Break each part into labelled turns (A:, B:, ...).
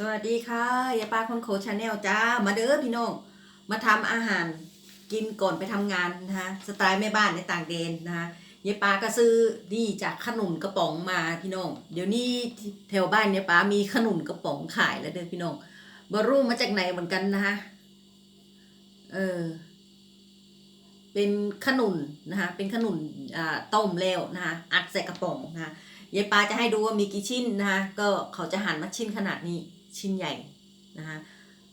A: สวัสดีค่ะยายปาคนโคชาแนลจ้า มาเด้อพี่น้อง มาทำอาหารกินก่อนไปทำงานนะคะสไตล์แม่บ้านในต่างแดนนะคะยายปาก็ซื้อนี่จากขนุนกระป๋องมาพี่น้อง เดี๋ยวนี้แถวบ้านยายปามีขนุนกระป๋องขายแล้วเด้อพี่น้องบรูมาจากไหนเหมือนกันนะคะเออ เป็นขนุนนะคะเป็นขนุนอ่าต้มแล้วนะคะอัดใส่กระป๋องนะคะยายปาจะให้ดูว่ามีกี่ชิ้นนะคะก็เขาจะหั่นมาชิ้นขนาดนี้ ชิ้นใหญ่นะคะ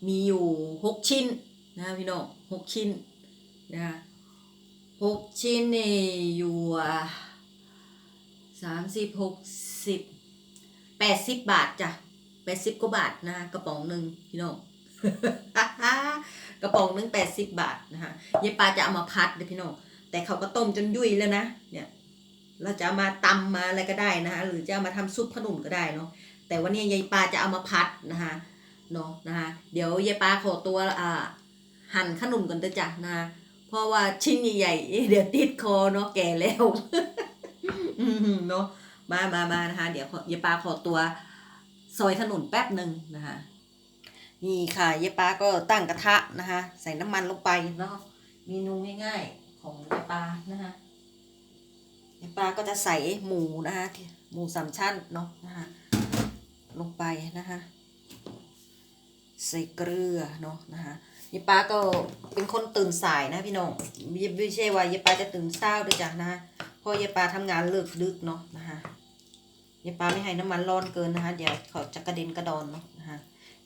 A: มีอยู่หกชิ้นนะคะพี่น้องหกชิ้นนะคะหกชิ้นนี่อยู่สามสิบหกสิบแปดสิบบาทจ้ะแปดสิบกว่าบาทนะะกระป๋องหนึ่งพี่น้องกระป๋องหนึงแปดสิบบาทนะคะยายปาจะเอามาพัดเด้อพี่น้องแต่เขาก็ต้มจนยุ่ยแล้วนะเนี่ยเราจะามาตำมาอะไรก็ได้นะคะหรือจะามาทำซุปขนุนก็ได้เนาะ แต่วันนี้ยายปาจะเอามาพัดนะคะเนาะนะคะเดี๋ยวยายปาขอตัวอ่าหั่นขนุนก่อนเถอะจ้ะนะคะเพราะว่าชิ้นใหญ่ๆเดี๋ยวติดคอเนาะแก่แล้วเนาะมามามานะคะเดี๋ยวยายปาขอตัวซอยขนุนแป๊บหนึ่งนะคะนี่ค่ะยายปาก็ตั้งกระทะนะคะใส่น้ำมันลงไปเนาะเมนูง่ายๆของยายปานะคะยายปาก็จะใส่หมูนะคะหมูสามชั้นเนาะนะคะ ลงไปนะคะใส่เกลือเนาะนะคะยายปาก็เป็นคนตื่นสายนะพี่น้องไม่ไม่ใช่ว่ายายปาจะตื่นเช้าด้วยจ้ะนะคะเพราะยายปาทำงานเลิกดึกเนาะนะคะยายปาไม่ให้น้ำมันร้อนเกินนะคะเดี๋ยวเขาจะกระเด็นกระดอนเนาะนะคะ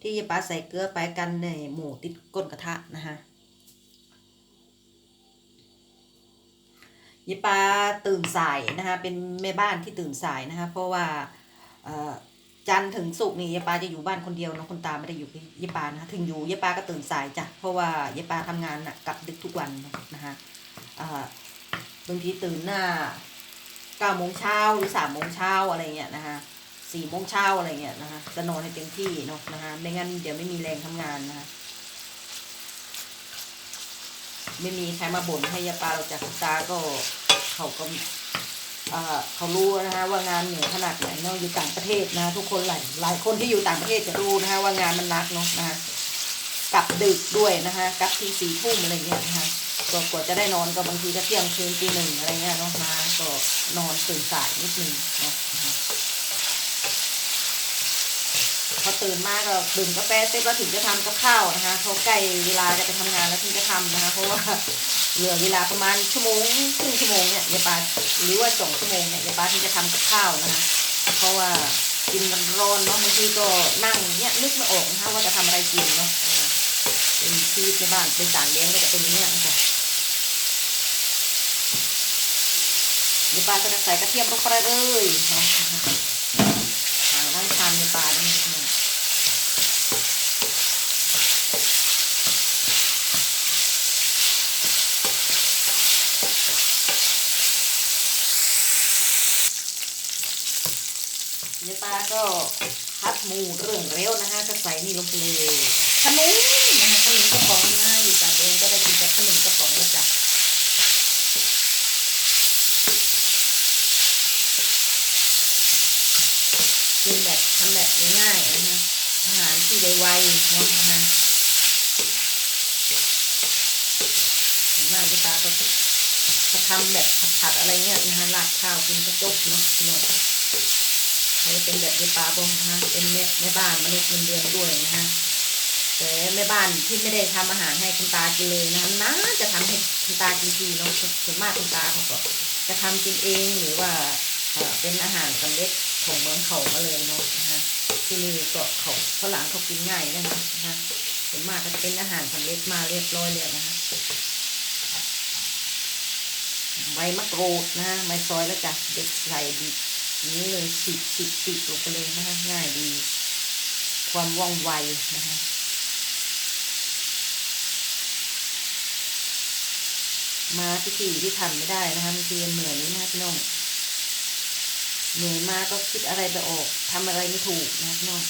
A: ที่ยายปาใส่เกลือไปกันในหมูติดก้นกระทะนะคะยายปาตื่นสายนะคะเป็นแม่บ้านที่ตื่นสายนะคะเพราะว่าเอ่อ จันถึงศุกนี่ยายปาจะอยู่บ้านคนเดียวนะคนตาไม่ได้อยู่กับยายปานะถึงอยู่ยายปาก็ตื่นสายจ้ะเพราะว่ายายปาทำงานน่ะกลับดึกทุกวันนะคะเอ่อบางทีตื่นหน้าเก้าโมงเช้าหรือสามโมงเช้าอะไรเงี้ยนะคะสี่โมงเช้าอะไรเงี้ยนะคะจะนอนให้เต็มที่เนาะนะคะไม่งั้นเดี๋ยวไม่มีแรงทำงานนะคะไม่มีใครมาบ่นให้ยาปาเราจากตาก็เขาก็ เขารู้นะคะว่างานเหนื่อยขนาดไหนเนาะอยู่ต่างประเทศนะ ทุกคนหลายหลายคนที่อยู่ต่างประเทศจะรู้นะคะว่างานมันนักเนาะนะคะกลับดึกด้วยนะคะกลับทีสี่ทุ่มอะไรเงี้ยนะคะก็กว่าจะได้นอนก็บางทีก็เที่ยงคืนตีหนึ่งอะไรเงี้ยเนาะมาก็นอนตื่นสายนิดนึงเนาะพอตื่นมาก็ดื่มกาแฟเสร็จแล้วถึงจะทำกับข้าวนะคะเขาใกล้เวลาจะไปทำงานแล้วถึงจะทำนะคะเพราะว่า เหลือเวลาประมาณชั่วโมงครึ่งชั่วโมงเนี่ยยายปาหรือว่าสองชั่วโมงเนี่ยยายปาถึงจะทำกับข้าวนะคะเพราะว่ากินมันร้อนเนาะบางทีก็นั่งเนี่ยนึกไม่ออกนะคะว่าจะทำอะไรกินเนาะเป็นชีวิตในบ้านเป็นต่างเลี้ยงก็จะเป็นอย่างเนี้ยนะคะยายปาก็จะใส่กระเทียมลงไปเลยเนาะทางด้านชามยายปานี่นะยายปา ก็พัดหมูเรื่องเร็วนะคะก็ใส่นี่ลงไปเลยขนมนะคะขนมกระป๋องนะอยู่ต่างเองก็ได้กินแต่ขนมกระป๋องเลยจ้ะกินแบบทำแบบง่ายๆนะคะอาหารที่ไวๆเนาะนะคะส่วนมากยายปาก็จะทำแบบผัดๆอะไรเงี้ยนะคะราดข้าวกินกระจกเนาะพี่น้อง เขาจะเป็นแบบยายปาบ้างนะฮะเป็นแม่แม่บ้านมนุษย์เงินเดือนด้วยนะฮะแต่แม่บ้านที่ไม่ได้ทำอาหารให้คุณตากินเลยนะนะจะทำให้คุณตากินทีเนาะส่วนมากคุณตาเขาก็จะทำกินเองหรือว่าเอ่อเป็นอาหารสำเร็จของเมืองเขามาเลยเนาะนะฮะที่นี่ก็เขาฝรั่งเขากินง่ายนะฮะนะฮะส่วนมากก็จะเป็นอาหารสำเร็จมาเรียบร้อยเลยนะฮะใบมะกรูดนะฮะใบซอยแล้วจ้ะเด็กใส่ดี นี้เลยสิบสิบสิบลงไปเลยนะคะง่ายดี ความว่องไวนะคะมาพิธีที่ทำไม่ได้นะคะบางทีเหนื่อยนี่นะพี่น้องเหนื่อยมากก็คิดอะไรไปออกทำอะไรไม่ถูกนะพี่น้อง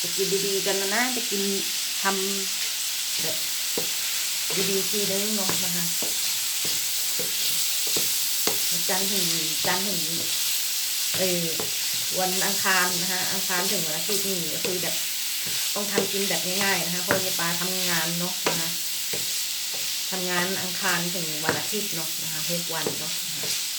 A: จะกินดีๆกันนะนะจะกินทำแบบดีๆทีนึงเนาะนะคะ จันทร์ถึงจันทร์ถึงเออวันอังคารนะคะอังคารถึงวันอาทิตย์นี่ก็คือแบบต้องทำกินแบบง่ายๆนะคะเพราะยายปลาทำงานเนาะนะคะทำงานอังคารถึงวันอาทิตย์เนาะนะคะหกวันเนาะะะ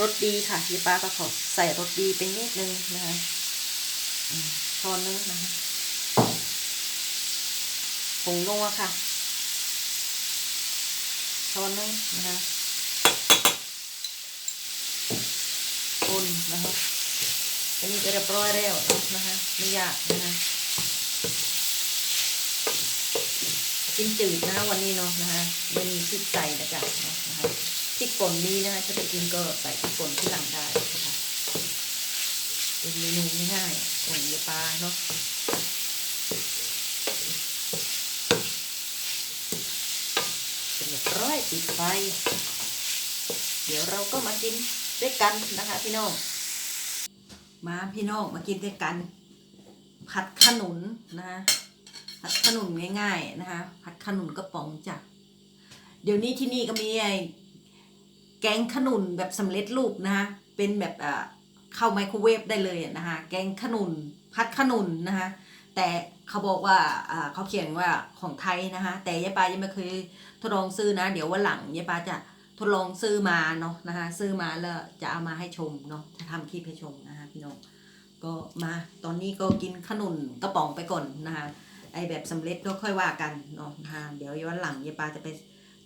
A: รสดีค่ะยายปลาก็ขอใส่รสดีไปนิดนึงนะคะอืมช้อนนึงนะคะ ผงนัวค่ะช้อนนึงนะคะคนนะคะอันนี้ก็เรียบร้อยแล้วนะคะไม่ยากนะคะกินจืดนะวันนี้เนาะนะคะไม่มีพริกใส่นะจ๊ะนะคะพริกป่นนี้นะคะถ้าจะกินก็ใส่พริกป่นที่หลังได้นะคะเป็นเมนูง่ายๆของยายปลาเนาะ เรียบร้อย ปิดไฟ เดี๋ยวเราก็มากินด้วยกันนะคะพี่น้อง มาพี่น้องมากินด้วยกัน ผัดขนุนนะคะผัดขนุนง่าย ๆนะคะ ผัดขนุนกระป๋องจ้ะเดี๋ยวนี้ที่นี่ก็มีไอ้แกงขนุนแบบสำเร็จรูปนะคะเป็นแบบอ่าเข้าไมโครเวฟได้เลยนะคะแกงขนุนผัดขนุนนะคะแต่ เขาบอกว่าเขาเขียนว่าของไทยนะคะ แต่ยายปายังไม่เคยทดลองซื้อนะ เดี๋ยววันหลังยายปาจะทดลองซื้อมาเนาะนะคะ ซื้อมาแล้วจะเอามาให้ชมเนาะจะทำคลิปให้ชมนะคะพี่น้องก็มาตอนนี้ก็กินขนุนกระป๋องไปก่อนนะคะไอแบบสำเร็จก็ค่อยว่ากันเนาะนะคะเดี๋ยววันหลังยายปาจะไป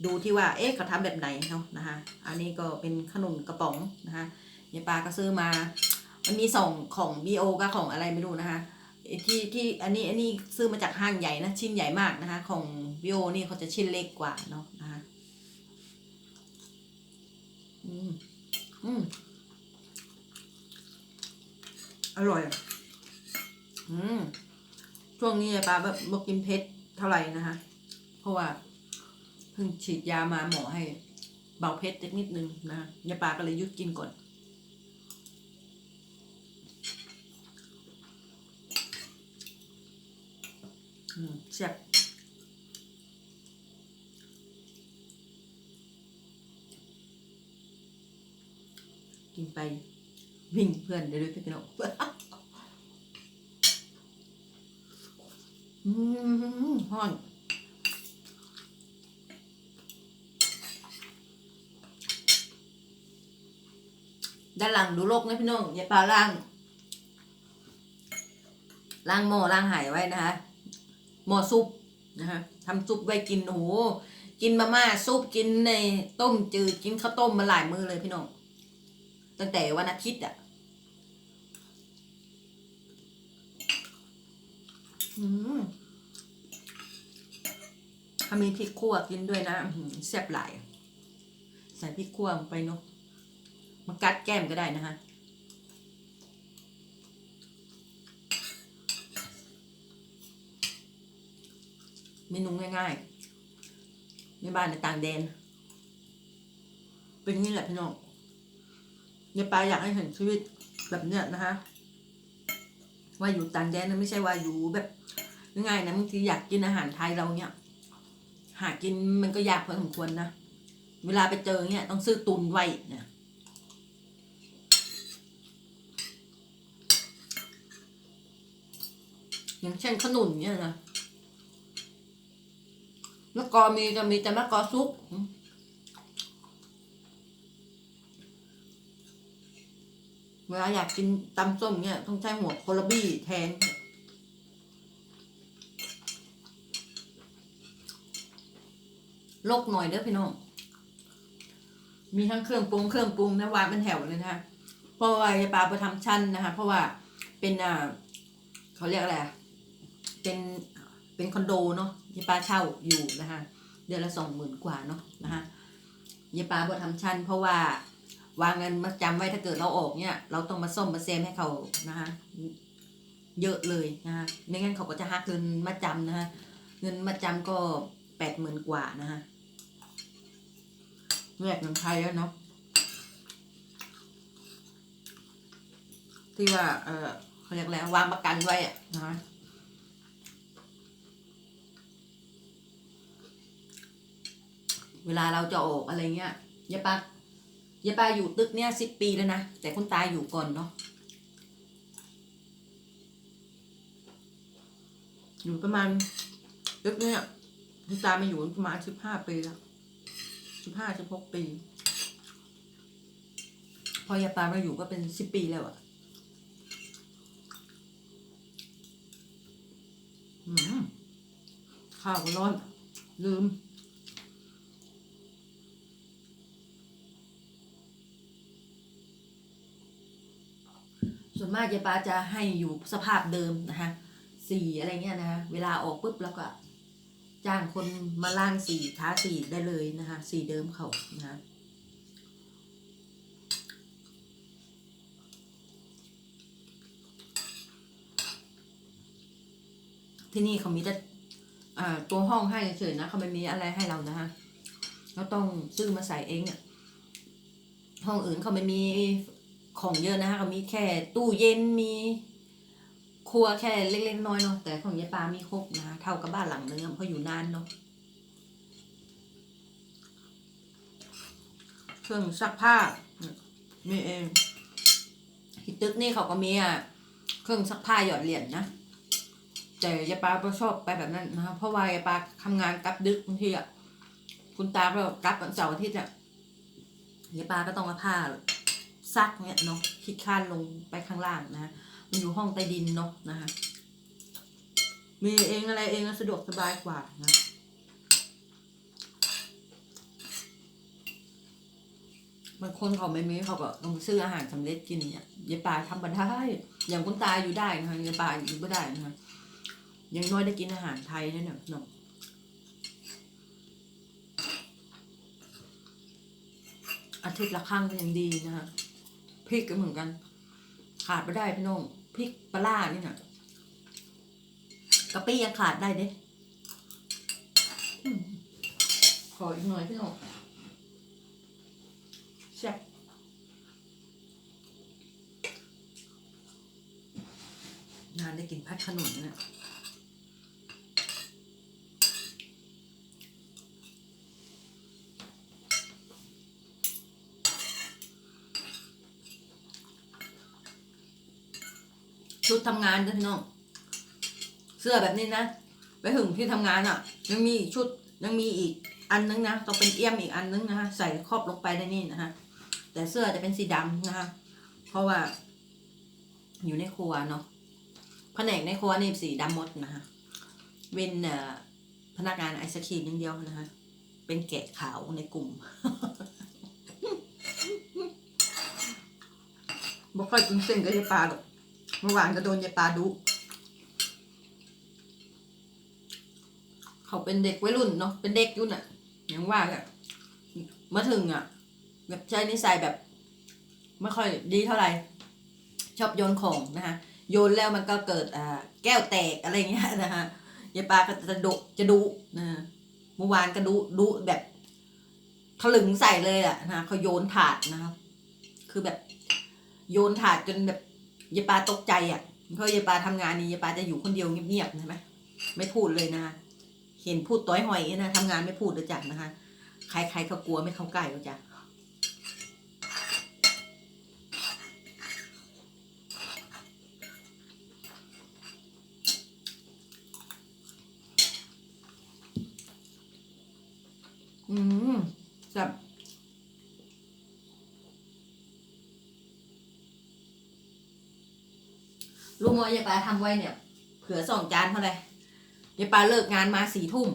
A: ดูที่ว่าเอ๊ะเขาทำแบบไหนเนาะนะคะ อันนี้ก็เป็นขนุนกระป๋องนะคะยายปาก็ซื้อมา มันมีสองของบีโอกับของอะไรไม่รู้นะคะ ที่ที่อันนี้อันนี้ซื้อมาจากห้างใหญ่นะชิ้นใหญ่มากนะคะ ของบีโอนี่เขาจะชิ้นเล็กกว่าเนาะนะคะอืมอืมอร่อยอืมช่วงนี้ยายปลาแบบบอกกินเผ็ดเท่าไหร่นะคะ เพราะว่าเพิ่งฉีดยามาหมอให้เบาเผ็ดนิดนึงนะคะยายปลาก็เลยยุดกินก่อน อืมแซ่บกินไปวิ่งเพื่อนเดี๋ยวด้วยพี่น้องอืมฮ้อนด้านหลังดูโลกนะพี่น้องอย่าปลาล่างล้างหม้อล้างหายไว้นะคะ หม้อซุปนะคะทำซุปไว้กินโอ้โหกินมาม่าซุปกินในต้มจืดกินข้าวต้มมาหลายมือเลยพี่น้องตั้งแต่วันอาทิตย์อะถ้ามีพริกขั่วกินด้วยนะแซ่บหลาย ใส่พริกขั่วไปเนาะมากัดแก้มก็ได้นะคะ เมนูง่ายๆในบ้านในต่างแดน เป็นนี่แหละพี่น้องในปาอยากให้เห็นชีวิตแบบเนี้ยนะคะว่าอยู่ต่างแดนนะไม่ใช่ว่าอยู่แบบง่ายๆนะบางทีอยากกินอาหารไทยเราเนี่ยหากินมันก็ยากพอสมควรนะเวลาไปเจอเนี่ยต้องซื้อตุนไว้เนี่ยอย่างเช่นขนุนเนี่ยนะ มะกอมีก็มีแต่มะกอซุปเวลาอยากกินตำส้มเนี่ย ต้องใช้หัวโคลบี้แทนโลกหน่อยเด้อพี่น้อง มีทั้งเครื่องปรุงเครื่องปรุงนะวางเป็นแถวเลยนะคะเพราะว่ายายปลาไปทำชั้นนะคะ เพราะว่าเป็นอ่าเขาเรียกอะไร เป็นเป็นคอนโดเนาะ ยายปาเช่าอยู่นะคะเดือนละสองหมื่นกว่าเนาะนะคะยายปาบ่ทำชั้นเพราะว่าวางเงินมาจำไว้ถ้าเกิดเราออกเนี่ย เราต้องมาซ่อมมาเซมให้เขานะคะเยอะเลยนะคะไม่งั้นเขาก็จะหักเงินมาจำนะคะเงินมาจำก็แปดหมื่นกว่านะคะแยกเงินไทยแล้วเนาะที่ว่าเออเขาเรียกแล้ววางประกันไว้อะนะคะ เวลาเราจะออกอะไรเงี้ยยายปายายปาอยู่ตึกเนี้ยสิบปีแล้วนะแต่คุณตาอยู่ก่อนเนาะอยู่ประมาณตึกเนี้ยคุณตามาอยู่ประมาณสิบห้าปีแล้วสิบห้าสิบหกปีพอยายปามาอยู่ก็เป็นสิบปีแล้วอะข้าวก็ร้อนลืม ส่วนมากยายปาจะให้อยู่สภาพเดิมนะคะสีอะไรเงี้ยนะคะเวลาออกปุ๊บแล้วก็ จ้างคนมาล่างสีทาสีได้เลยนะคะสีเดิมเขานะคะที่นี่เขามีแต่ตัวห้องให้เฉยๆนะเขาไม่มีอะไรให้เรานะคะเราต้องซื้อมาใส่เองเนี่ยห้องอื่นเขาไม่มี ของเยอะนะคะเขามีแค่ตู้เย็นมี ครัวแค่เล็กๆน้อยเนาะแต่ของยายปามีครบนะเท่ากับบ้านหลังนึงอเพราะอยู่นานเนาะเครื่องซักผ้ามีเองที่ตึกนี่เขาก็มีอะเครื่องซักผ้าหยอดเหรียญนะแต่ยายปาก็ชอบไปแบบนั้นนะคะเพราะว่ายายปาทำงานกลับดึกบางทีอะคุณตาก็กลับวันเสาร์อาทิตย์อะยายปาก็ต้องมาผ้า ซักเนี่ยเนาะคิดข้านลงไปข้างล่างนะมันอยู่ห้องใต้ดินเนาะนะคะมีเองอะไรเองสะดวกสบายกว่านะบางคนเขาไม่มีเขาก็ต้องซื้ออาหารสำเร็จกินเนี่ยยายป่าทำบันได้อย่างคุณตายอยู่ได้นะคะยายป่าอยู่ไม่ได้นะคะยังน้อยได้กินอาหารไทยนะเนี่ยเนาะอาทิตย์ละครั้งก็ยังดีนะคะ พริกก็เหมือนกัน ขาดไม่ได้พี่น้องพริกปลาร้านี่น่ะกะปิยังขาดได้เด้อืมขออีกหน่อยพี่น้องแซ่บนานได้กินพัดขนุนเนี่ย ชุดทำงานจ้ะพี่น้องเสื้อแบบนี้นะไปถึงที่ทำงานอะ ยังมีอีกชุดยังมีอีกอันนึงนะต้องเป็นเอี้ยมอีกอันนึงนะคะใส่ครอบลงไปในนี่นะคะแต่เสื้อจะเป็นสีดำนะคะเพราะว่า อยู่ในครัวเนาะแผนกในครัวนี่สีดำหมดนะคะเว้นเอ่อพนักงานไอศครีมอย่างเดียวนะคะเป็นแกะขาวในกลุ่มบ่ค่อยกินเส้นกับยายปลาหรอก เมื่อวานก็โดนยายปาดุ เขาเป็นเด็กวัยรุ่นเนาะ เป็นเด็กยุ่นอะอย่างว่าอะมาถึงอะแบบใช้นิสัยแบบ ไม่ค่อยดีเท่าไหร่ ชอบโยนของนะคะ โยนแล้วมันก็เกิดอ่าแก้วแตกอะไรเงี้ยนะคะยายปาก็จะดุจะดุนะเมื่อวานก็ดุดุแบบถลึงใส่เลยอะนะเขาโยนถาดนะครับ คือแบบโยนถาดจนแบบ ยายปาตกใจอะเพราะยายปาทำงานนี้ยายปาจะอยู่คนเดียวเงียบๆใช่ไหมไม่พูดเลยนะ เห็นพูดต้อยหอยนะทำงานไม่พูดเลยจักนะคะ ใครๆเขากลัวไม่เข้าใกล้ก็จ้ะอืมจับ งมอยายปลาทำไว้เนี่ย เผื่อสองจานเท่าไหร่ยายปลาเลิกงานมาสี่ทุ่ม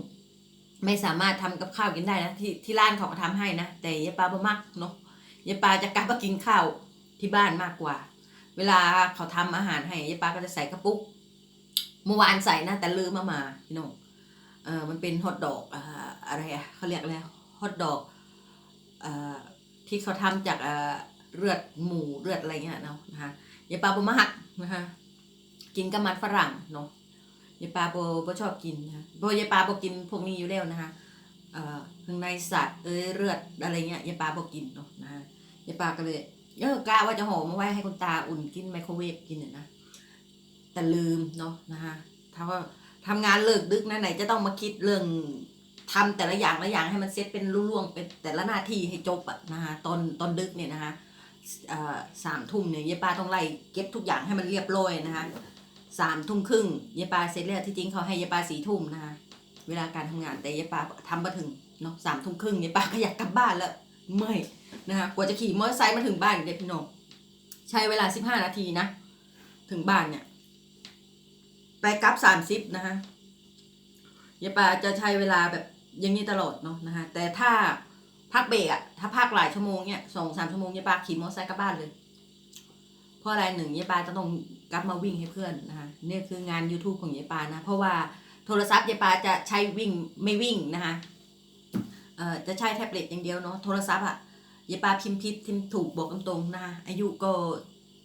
A: ไม่สามารถทำกับข้าวกินได้นะที่ที่ร้านเขาก็ทำให้นะแต่ยายปลาบ่มักเนาะยายปลาจะกลับมากินข้าวที่บ้านมากกว่า เวลาเขาทำอาหารให้ยายปลาก็จะใส่กระปุกเมื่อวานใส่นะแต่ลืมมามาพี่น้องเออมันเป็นฮอทดอกอะไรอะเขาเรียกอะไรฮอทดอกอ่าที่เขาทำจากเลือดหมูเลือดอะไรเงี้ยเนาะนะคะยายปลาบมาหักนะคะ กินกับมันฝรั่งเนาะยายปลาโบโบชอบกินนะโบยายปลาโบกินพวกนี้อยู่แล้วนะคะเอ่อเครื่องในสัตว์เอ้ยเลือดอะไรเงี้ยยายปลาโบกินเนาะนะคะยายปลาก็เลยเออกล้าว่าจะห่อมาไว้ให้คุณตาอุ่นกินไมโครเวฟกินเนี่ยนะแต่ลืมเนาะนะคะถ้าว่าทำงานเลิกดึกนะไหนจะต้องมาคิดเรื่องทำแต่ละอย่างละอย่างให้มันเซตเป็นรุ่ล่วงเป็นแต่ละหน้าที่ให้จบอะนะคะตอนตอนดึกเนี่ยนะคะเอ่อสามทุ่มเนี่ยยายปาต้องไล่เก็บทุกอย่างให้มันเรียบร้อยนะคะ สามทุ่มครึ่งยายปาเสร็จแล้วที่จริงเขาให้ยายปาสี่ทุ่มนะคะเวลาการทำงานแต่ยายปาทำมาถึงเนาะสามทุ่มครึ่งยายปาก็อยากกลับบ้านแล้วเมื่อยนะคะกว่าจะขี่มอเตอร์ไซค์มาถึงบ้านเด็กพี่น้องใช้เวลาสิบห้านาทีนะ ถึงบ้านเนี่ยไปกลับสามสิบนะคะยายปาจะใช้เวลาแบบอย่างนี้ตลอดเนาะนะคะแต่ถ้าพักเบรกอะถ้าพักหลายชั่วโมงเนี่ยสองสามชั่วโมงยายปาขี่มอเตอร์ไซค์กลับบ้านเลย เพราะอะไรหนึ่งยายปาจะต้องกลับมาวิ่งให้เพื่อนนะคะนี่คืองาน YouTube ของยายปานะ เพราะว่าโทรศัพท์ยายปาจะใช้วิ่งไม่วิ่งนะคะเอ่อจะใช้แท็บเล็ตอย่างเดียวเนาะโทรศัพท์อะยายปาพิมพ์ผิดพิมพ์ถูกบอกตรงๆนะคะอายุก็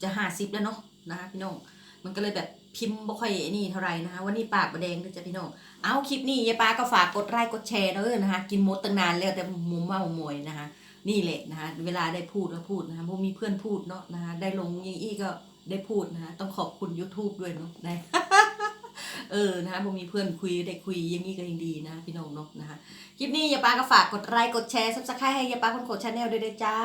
A: จะห้าสิบแล้วเนาะนะคะพี่น้องมันก็เลยแบบพิมพ์บ่ค่อยนี่เท่าไหร่นะคะวันนี้ปากประแดงด้วยจ้ะพี่น้องเอาคลิปนี้ยายปาก็ฝากกดไลค์กดแชร์เด้อนะคะกินมดตั้งนานแล้วแต่มุมเมามวยนะคะ นี่แหละนะคะเวลาได้พูดก็พูดนะคะพราะมีเพื่อนพูดเนาะนะคะได้ลงยังอี้ก็ได้พูดนะคะต้องขอบคุณ YouTube ด้วยเนาะได้เออนะคะพอมีเพื่อนคุยได้คุยอยังนี้ก็ยังดีนะพี่น้องเนาะนะคะคลิปนี้ยาปาก็ฝากกดไลค์กดแชร์ซับสไครต์ให้ยาปาคนโคชาแนลด้วยด้จ้า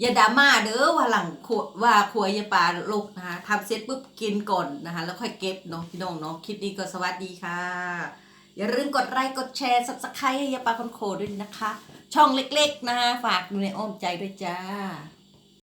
A: อย่าดราม่าเด้อว่าหลังขวว่าครัวยาปลาลกนะคะทำเสร็จปุ๊บกินก่อนนะคะแล้วค่อยเก็บเนาะพี่น้องเนาะคลิปนี้ก็สวัสดีค่ะ อย่าลืมกดไลค์กดแชร์ซับสไครต์ให้ยาปลาคนโคด้วยนะคะ ช่องเล็กๆนะคะฝากดูในอ้อมใจด้วยจ้า